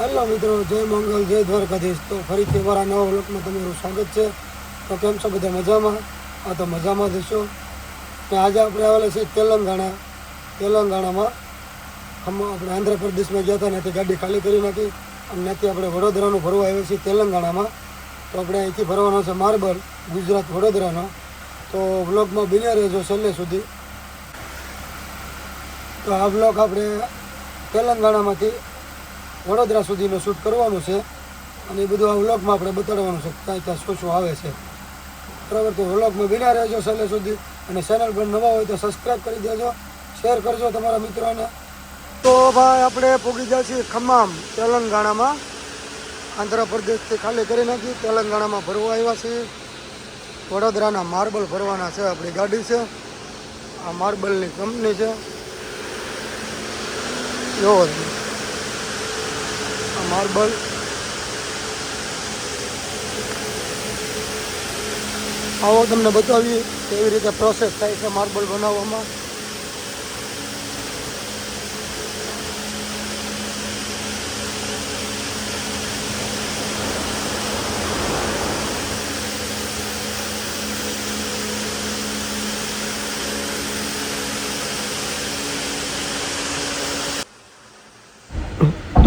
Hello મિત્રો, જય મંગલ, જય દ્વારકાધીશ. તો ફરીથી અમારા નવા વ્લોગમાં તમારું સ્વાગત છે. તો કેમ છો બધા મજામાં? આ તો મજામાં જશો ને આજે આપણે આવેલા છીએ તેલંગાણા તેલંગાણામાં. હમ, આપણે આંધ્રપ્રદેશમાં ગયા હતા ત્યાંથી ગાડી ખાલી કરી નાખી. અને ત્યાંથી આપણે વડોદરાનું ભરવા આવ્યા છીએ તેલંગાણામાં. તો આપણે અહીંથી ભરવાનો છે માર્બલ, ગુજરાત વડોદરાનો. તો વ્લોગમાં બન્યા રહેજો છેલ્લે સુધી. તો આ બ્લોક આપણે તેલંગાણામાંથી વડોદરા સુધીનું શૂટ કરવાનું છે અને એ બધું આ વ્લોગમાં આપણે બતાડવાનું છે ક્યાં ક્યાં શું શું આવે છે. બરાબર, તો વ્લોગમાં બિના રહેજો છેલ્લે સુધી અને ચેનલ પર નવા હોય તો સબસ્ક્રાઈબ કરી દેજો શેર કરજો તમારા મિત્રોને. તો ભાઈ, આપણે પૂગી જાય છીએ ખમ્મામ તેલંગાણામાં. આંધ્રપ્રદેશથી ખાલી કરી નાખી, તેલંગાણામાં ભરવા આવ્યા છીએ. વડોદરાના માર્બલ ભરવાના છે આપણી ગાડી છે. આ માર્બલની કંપની છે. જોવો માર્બલ. આવો તમને બતાવીએ કેવી રીતે પ્રોસેસ થાય છે માર્બલ બનાવવામાં.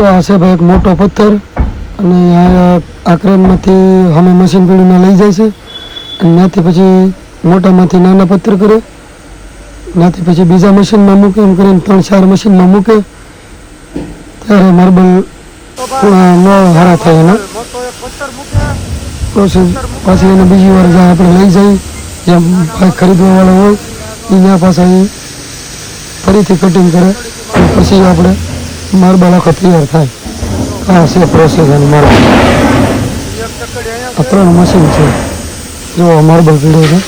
તો આ એક મોટો પથ્થર અને આ આ ક્રેનમાંથી અમે મશીન પીડીને લઈ જાય છે. અને ત્યાંથી પછી મોટામાંથી નાના પથ્થર કરે. ત્યાંથી પછી બીજા મશીનમાં મૂકે, એમ કરીને ત્રણ ચાર મશીનમાં મૂકે. ત્યારે માર્બલ ન હારા થાય એના. પ્રોસેસ પાછી એને બીજી વાર જ્યાં આપણે લઈ જઈએ, જ્યાં ખરીદવાવાળા હોય એ ત્યાં પાછા એ ફરીથી કટિંગ કરે. પછી આપણે માર્બલ બાલા તૈયાર થાય. આ છે પ્રોસેસ અને માર્બલ આ મશીન છે. જો આ માર્બલ પીડ્યો છે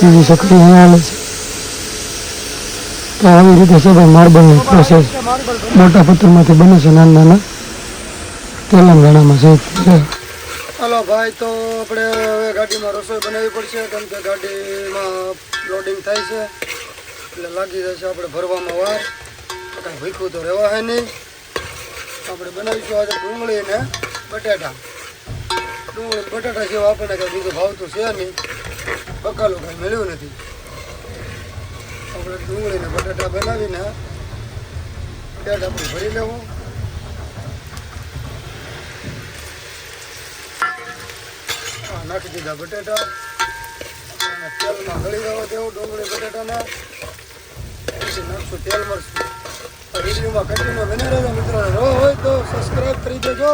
બીજી સકડી અહીંયા આવે છે. તો આવી રીતે છે ભાઈ માર્બલની પ્રોસેસ મોટા પથ્થરમાંથી બને છે, નાના નાના. તેલંગાણામાં છે. હલો ભાઈ, તો આપણે હવે ગાડીમાં રસોઈ બનાવવી પડશે, કેમ કે ગાડીમાં લોડિંગ થાય છે. એટલે લાગી જશે આપણે ભરવામાં વાર. કાંઈ ભીખું તો રહેવા હે નહીં. આપણે બનાવીશું આજે ડુંગળી ને બટાટા. ડુંગળી બટાટા જેવા આપણને કાંઈ બીજું ભાવતું છે નહીં. બકાલું કાંઈ મળ્યું નથી. આપણે ડુંગળી ને બટાટા બનાવીને બટાટા આપણે ભરી લેવું. નાખી દીધા બટેટા. તેલમાં ગળી જવા દેવું ડુંગળી બટેટાના. પછી નાખશું તેલ મરશું વિડીયોમાં બની રહેજો મિત્રો ન હોય તો સબસ્ક્રાઇબ કરી દેજો.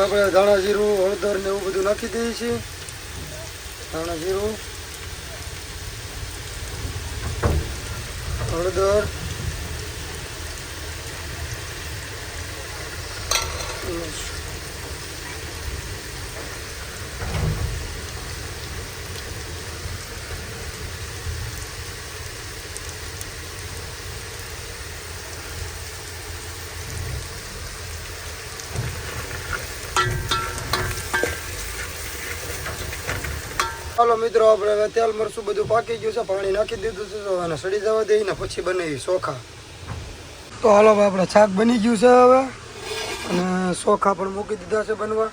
આપણે ધાણા જીરું, હળદર ને એવું બધું નાખી દઈએ છીએ. ધાણા જીરું, હળદર ચાલો મિત્રો, આપણે તેલ, મરચું બધું પાકી ગયું છે, પાણી નાખી દીધું છે અને સડી જવા દઈએ ને પછી બનાવી ચોખા. તો હાલો ભાઈ આપણે શાક બની ગયું છે હવે, અને ચોખા પણ મૂકી દીધા છે બનવા.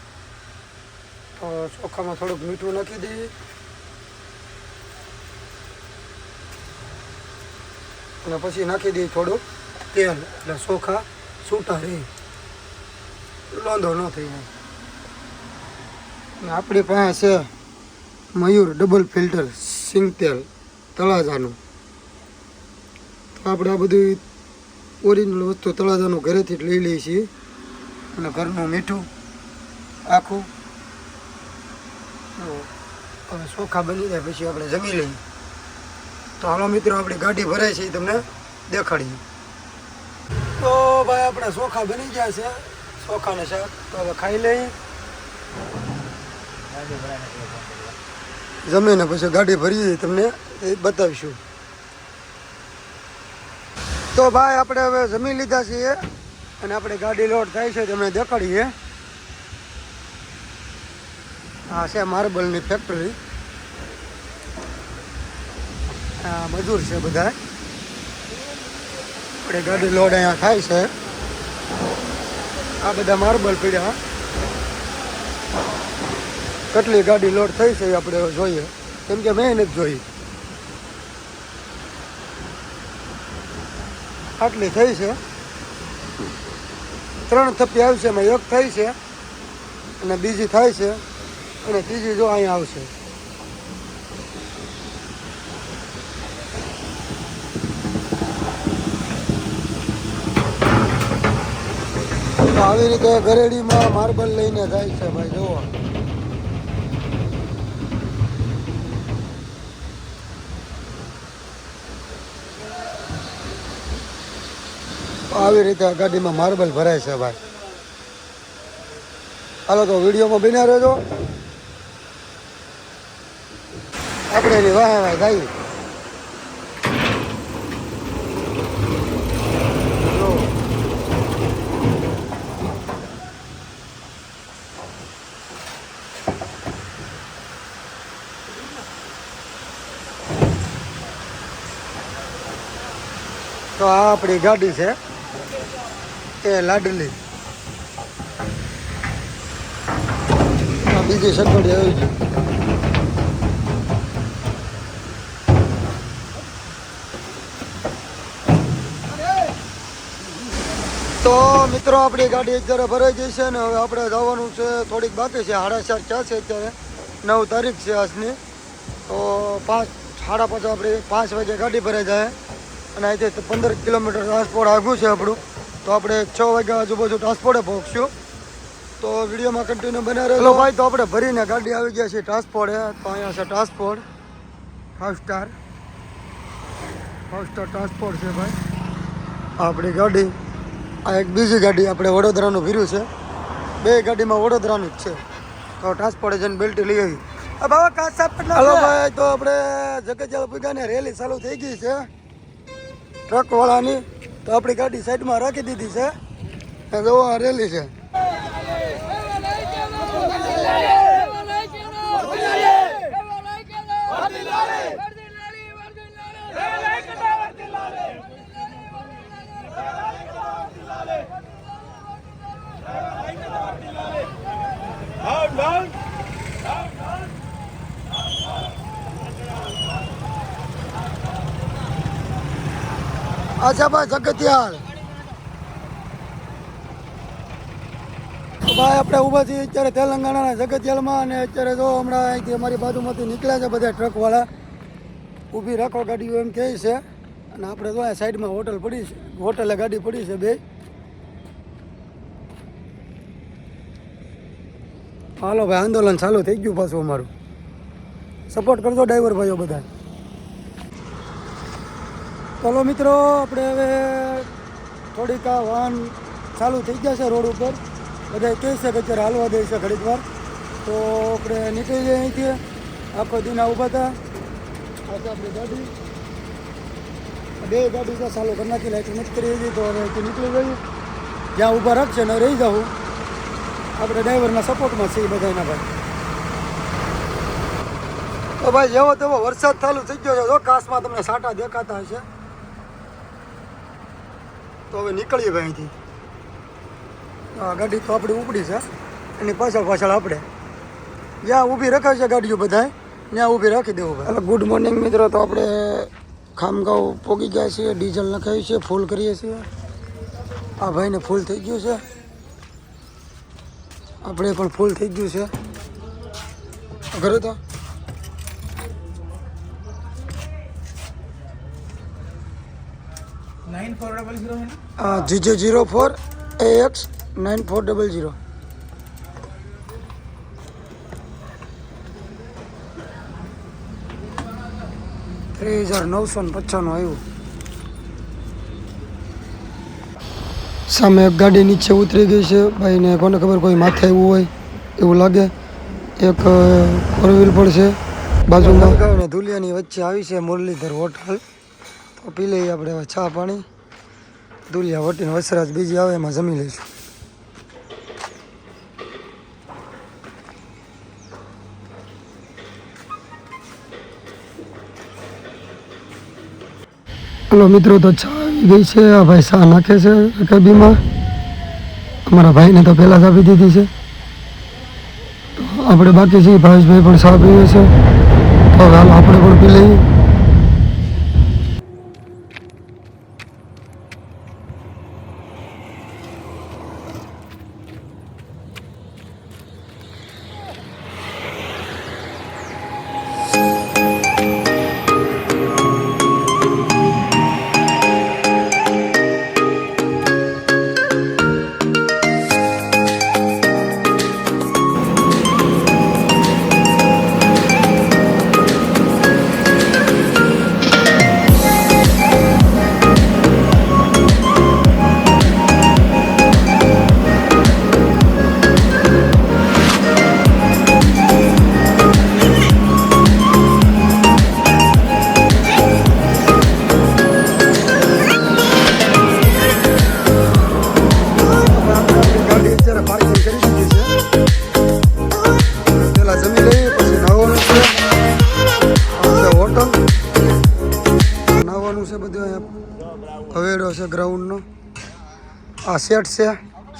તો ચોખામાં થોડુંક મીઠું નાખી દઈએ. અને પછી નાખી દઈએ થોડુંક તેલ, એટલે ચોખા છૂટા રહે. લોંધો ન થઈ આપણી પાસે મયુર ડબલ ફિલ્ટર સિંગ તેલ તળાજાનું. તો આપણે આ બધું ઓરિજિનલ વસ્તુ તળાજાનું ઘરેથી જ લઈ લઈએ છીએ અને ઘરનું મીઠું આખું. હવે ચોખા બની જાય પછી આપણે જમી લઈએ. તો હાલો મિત્રો, આપણી ગાડી ભરાય છે એ તમને દેખાડીએ. તો ભાઈ, આપણે ચોખા બની ગયા છે. ચોખાને શાક તો હવે ખાઈ લઈએ. જમીને પછી ગાડી ભરીએ તમને એ બતાવીશું. તો ભાઈ, આપણે હવે જમીન લીધા છીએ અને આપણે ગાડી લોડ થાય છે તમને દેખાડીએ. આ છે માર્બલની ફેક્ટરી આ મજૂર છે બધા. આપણે ગાડી લોડ અહીંયા થાય છે. આ બધા માર્બલ પડ્યા. કેટલી ગાડી લોડ થઈ છે આપણે જોઈએ. કેમ કે મેં નથી જોઈ. આટલી થઈ છે. ત્રણ થપ્પી આવશે, એમાં એક થઈ છે અને બીજી થાય છે અને ત્રીજી જો અહીંયા આવશે. આવી રીતે ઘરેડીમાં માર્બલ લઈને જાય છે ભાઈ, જુઓ. આવી રીતે ગાડીમાં માર્બલ ભરાય છે ભાઈ. હાલો તો વિડીયોમાં બિના રહેજો. આપણે એની વાહે વાહ ગાઈ. તો આ આપણી ગાડી છે. એ લાડલી. બીજી સગવડી આવી છે. તો મિત્રો, આપણી ગાડી અત્યારે ભરાઈ ગઈ છે ને હવે આપણે જવાનું છે, થોડીક બાકી છે. સાડા ચાર ક્યાં છે અત્યારે. નવ તારીખ છે આજની. તો પાંચ, સાડા પાંચ આપણે પાંચ વાગે ગાડી ભરાઈ જાય. અને અહીંથી પંદર કિલોમીટર ટ્રાન્સપોર્ટ આઘું છે આપણું. તો આપણે છ વાગ્યા આજુબાજુ ટ્રાન્સપોર્ટે પહોંચ્યું તો વિડીયોમાં કન્ટિન્યુ બના રહેલો ભાઈ તો આપણે ભરીને ગાડી આવી ગયા છે ટ્રાન્સપોર્ટે તો અહીંયા છે transport five star five star transport છે ભાઈ. આપણી ગાડી આ એક બીજી ગાડી આપણે વડોદરાનું ભર્યું છે. બે ગાડીમાં વડોદરાનું જ છે. તો ટ્રાન્સપોર્ટ એજન્ટ બેલ્ટી લઈ આવી. આ બાબા કાચા હલો ભાઈ તો આપણે જગતજાળ પૂગાને રેલી ચાલુ થઈ ગઈ છે. ટ્રક વાળાની તો આપણી ગાડી સાઈડમાં રાખી દીધી છે. અને જો આ રેલી છે. અચ્છા ભાઈ જગતિયાળ ભાઈ, આપણે ઊભા છીએ અત્યારે તેલંગાણાના જગતિયાળમાં અને અત્યારે જો હમણાં અહીંથી અમારી બાજુમાંથી નીકળ્યા છે બધા ટ્રકવાળા. ઊભી રાખો ગાડીઓ એમ કહે છે. અને આપણે જો સાઈડમાં હોટલ પડી છે. હોટલે ગાડી પડી છે બે. હાલો ભાઈ, આંદોલન ચાલુ થઈ ગયું પાછું અમારું. સપોર્ટ કરજો ડ્રાઈવર ભાઈઓ બધા ચલો મિત્રો, આપણે હવે થોડીક આ વાહન ચાલુ થઈ ગયા છે રોડ ઉપર. બધા કહે છે કે અત્યારે હાલવા દે છે ઘડીક વાર. તો આપણે નીકળી જઈએ અહીંથી. આખો દિના ઊભા હતા. આ છે આપણી ગાડી, બે ગાડી છે ચાલુ કરી નાખી, લાઈટ નથી કરી હતી તો હવે નીકળી ગયું જ્યાં ઊભા રાખશે ને રહી જાઉં આપણે ડ્રાઈવરના સપોર્ટમાં છીએ બધાના ભાઈ. તો ભાઈ જેવો તેવો વરસાદ ચાલુ થઈ ગયો છે. જો કાશમાં તમને સાટા દેખાતા હશે. તો હવે નીકળીએ ભાઈ અહીંથી. આ ગાડી તો આપણી ઉપડી છે. એની પાછળ પાછળ આપણે. જ્યાં ઊભી રખાય છે ગાડીઓ બધાય, ત્યાં ઊભી રાખી દેવું ભાઈ. એટલે ગુડ મોર્નિંગ મિત્રો. તો આપણે ખામગાંવ પોગી ગયા છીએ, ડીઝલ નખાવી છે, ફૂલ કરીએ છીએ. આ ભાઈને ફૂલ થઈ ગયું છે. આપણે પણ ફૂલ થઈ ગયું છે. ઘરે તો? હા GJ zero four A X nine four double zero. ત્રેવીસ હજાર નવસો ને પચાસનું આવ્યું. સામે એક ગાડી નીચે ઉતરી ગઈ છે. ભાઈને કોને ખબર કોઈ માથે આવ્યું હોય એવું લાગે. એક ફોર વ્હીલ પણ છે. બાજુમાં ધુલિયાની વચ્ચે આવી છે મુરલીધર હોટલ. તો પી લઈએ આપણે ચા પાણી. દુલિયા વટીને વસરાજ બીજી આવે એમાં જમી લઈશું હલો મિત્રો તો ચા ગઈ છે આ ભાઈ ચા નાખે છે કબીમાં અમારા ભાઈને તો પહેલાં જ આપી દીધી છે તો આપણે બાકી છીએ ભાવેશભાઈ પણ ચા પીવે છે તો હાલ આપણે પણ પી લઈએ છે ગ્રાઉન્ડનો આ સેટ છે.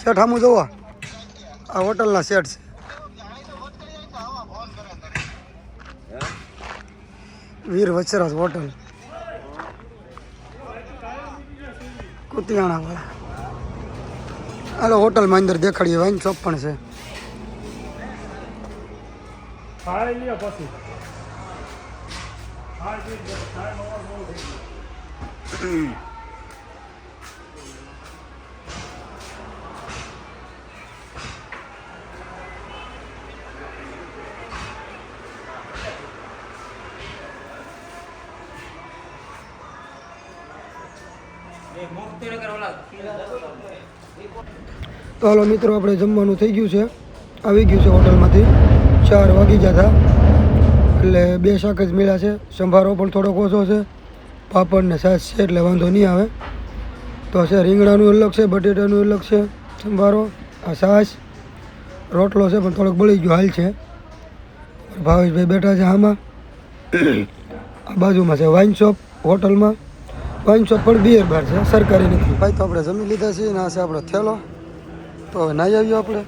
સેટ આમ જોવા. આ હોટલના સેટ છે. વીર વચરાજ હોટલ. કુતિયાણા વાળા. હાલો, હોટલમાં અંદર દેખાડીએ વાઇન શોપ પણ છે. પછી તો હાલો મિત્રો, આપણે જમવાનું થઈ ગયું છે. આવી ગયું છે હોટલમાંથી. ચાર વાગી ગયા હતા એટલે બે શાક જ મળ્યા છે. સંભારો પણ થોડોક ઓછો છે. પાપડ ને છાશ છે, એટલે વાંધો નહીં આવે. તો છે રીંગણાનું અલગ છે, બટેટાનું અલગ છે, સંભારો, આ છાશ રોટલો છે, પણ થોડોક બળી ગયો હાલ છે. ભાવેશભાઈ બેઠા છે આમાં. આ બાજુમાં છે વાઇન શોપ હોટલમાં. વાઇન શોપ પણ બિયર બાર છે, સરકારી નથી. ભાઈ, તો આપણે જમી લીધા છીએ ને આ છે આપણો થેલો. તો હવે નાહી આવ્યો આપણે?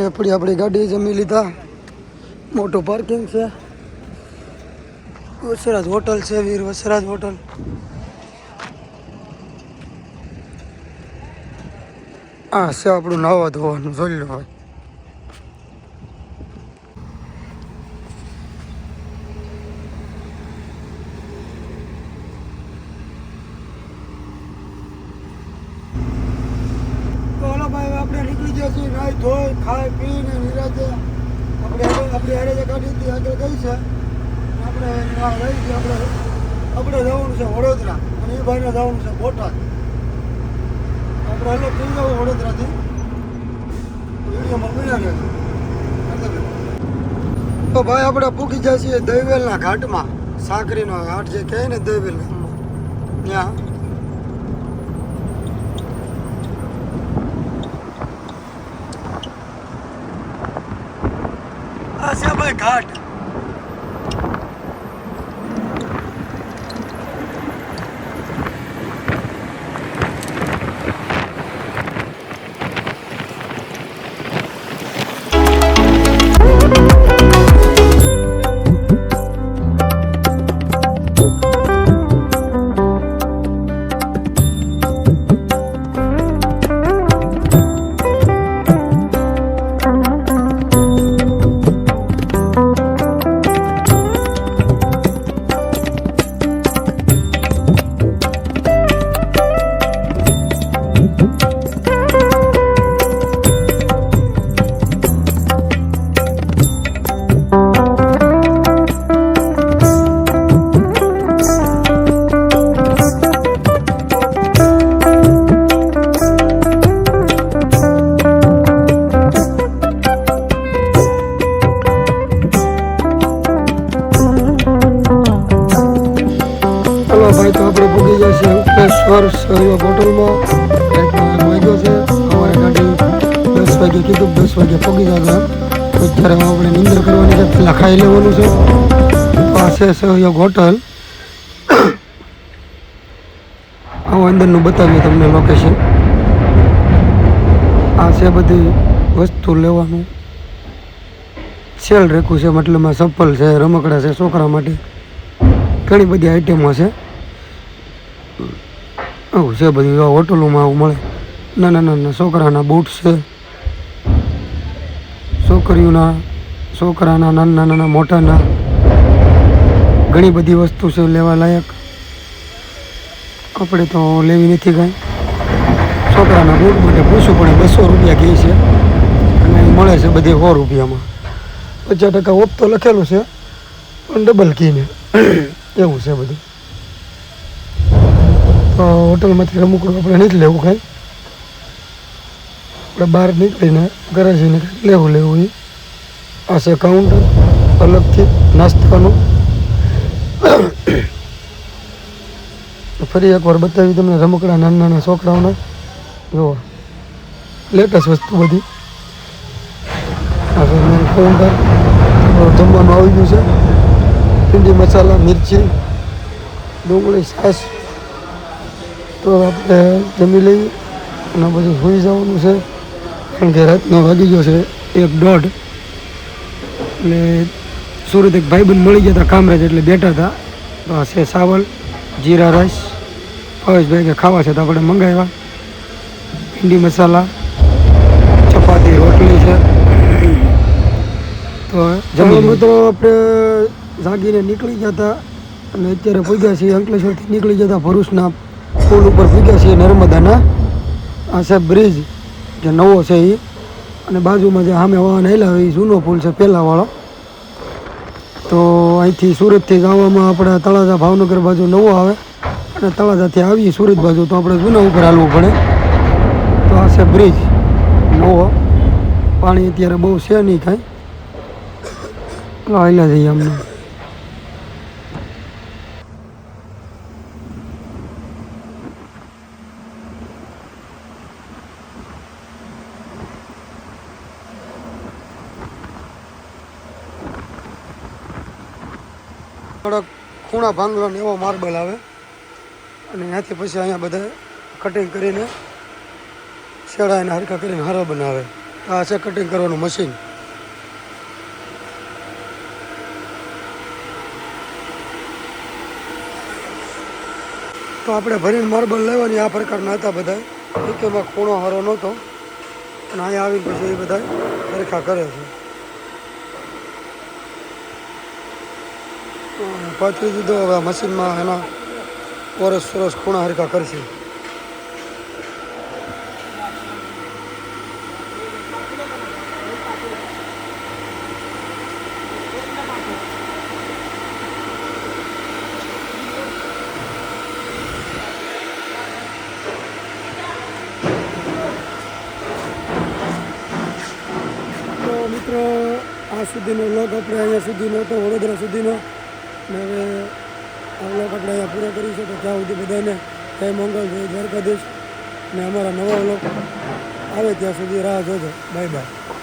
આપણી આપણી ગાડી જમી લીધા. મોટું પાર્કિંગ છે. વસરાજ હોટલ છે, વીર વસરાજ હોટલ. આ છે આપણું નાવા ધોવાનું જોઈ લો ભાઈ તો હાલો ભાઈ હવે આપણે નીકળી ગયા છીએ નાહી ધોઈ ખાઈ પીને નિરાતે આપણે હવે આપણી હારે જે ગાડી હતી આગળ ગઈ છે આપણે આ રહી ગઈ આપણે આપણે જવાનું છે વડોદરા અને એ ભાઈને જવાનું છે બોટાદ આપણે હાલો થઈ જવું વડોદરાથી વિડીયોમાં બન્યા રહેજો તો ભાઈ આપણે પૂકી જાય છીએ દહીવેલના ઘાટમાં. સાકરીનો ઘાટ જે કહે ને દહીવેલ ત્યાં. આ ભાઈ ઘાટ. અંકલેશ્વર બોટલમાં વાગ્યો છે અમારે ગાડી દસ વાગે કીધું, દસ વાગે પગી જશે અત્યારે આપણે નિંદર કરવાની છે પહેલાં ખાઈ લેવાનું છે. પાસે સહયોગ હોટલ. હું અંદરનું બતાવીએ તમને લોકેશન આ છે બધી વસ્તુ લેવાનું. સેલ રેખું છે મતલબમાં ચપ્પલ છે, રમકડા છે, છોકરા માટે. ઘણી બધી આઈટમો છે. આવું છે બધું. હોટલોમાં આવું મળે. નાના નાના છોકરાના બૂટ છે. છોકરીઓના, છોકરાના નાના નાના મોટાના ઘણી બધી વસ્તુ છે લેવા લાયક. આપણે તો લેવી નથી કાંઈ. છોકરાના બૂટ માટે પૂછવું પડે બસો રૂપિયા કહે છે. અને મળે છે બધી સો રૂપિયામાં. પચાસ ટકા ઓફ તો લખેલું છે, પણ ડબલ કીને એવું છે બધું. હોટલમાંથી રમકડું આપણે નથી લેવું કાંઈ. આપણે બહાર નીકળીને ઘરે જઈને કંઈક લેવું લેવું એ આ છે કાઉન્ટર અલગથી નાસ્તાનું. ફરી એકવાર બતાવી તમને રમકડા, નાના નાના છોકરાઓના. જુઓ લેટેસ્ટ વસ્તુ બધી. કાઉન્ટર જમવાનું આવી ગયું છે. ભીંડી મસાલા, મિરચી, ડુંગળી, છાશ. તો આપણે જમી લઈએ અને પછી સુઈ જવાનું છે. કારણ કે રાતનો વાગી ગયો છે એક દોઢ. એટલે સુરત એક ભાઈબંધ મળી ગયા હતા કામરેજ એટલે બેઠા હતા. તો આ છે સાવલ જીરા રાઈસ ભાઈ કે ખાવા છે તો આપણે મંગાવ્યા. ભીંડી મસાલા ચપાતી રોટલી છે. તો જમવામાં તો આપણે જાગીને નીકળી ગયા હતા. અને અત્યારે પૂગ્યા છીએ અંકલેશ્વરથી નીકળી ગયા હતા ભરૂચના પુલ ઉપર પૂગ્યા છીએ નર્મદાના. આ છે બ્રિજ, જે નવો છે એ અને બાજુમાં જે સામે વાહન હેલા એ જૂનો પુલ છે પહેલાંવાળો તો અહીંથી સુરતથી જવામાં આપણે તળાજા ભાવનગર બાજુ નવો આવે. અને તળાજાથી આવીએ સુરત બાજુ, તો આપણે જૂના ઉપર હાલવું પડે. તો આ છે બ્રિજ, નવો. પાણી અત્યારે બહુ છે નહીં કાંઈ. હાલ્યા જઈએ અમને થોડોક ખૂણા ભાંગલો ને એવો માર્બલ આવે. અને ત્યાંથી પછી અહીંયા બધા કટિંગ કરીને શેડા એને હરખા કરીને હારા બનાવે. આ છે કટિંગ કરવાનું મશીન તો આપણે ભરીને માર્બલ લેવાની આ પ્રકારના હતા બધા. એકેમાં ખૂણો હારો નહોતો. અને અહીંયા આવીને પછી એ બધા હરખા કરે છે. પાથરી દીધો. હવે મશીનમાં એના વરસ સરસ ખૂણા હરખા કરશે. તો મિત્રો, આ સુધીનો લોક આપણે અહીંયા સુધીનો હતો વડોદરા સુધીનો. ને હવે આ વ્લોગ આપણે અહીંયા પૂરો કરીશું તો ત્યાં સુધી બધાને જય મંગલ, જય દ્વારકાધીશ ને અમારા નવા વ્લોગ આવે ત્યાં સુધી રાહ જોજો. Bye bye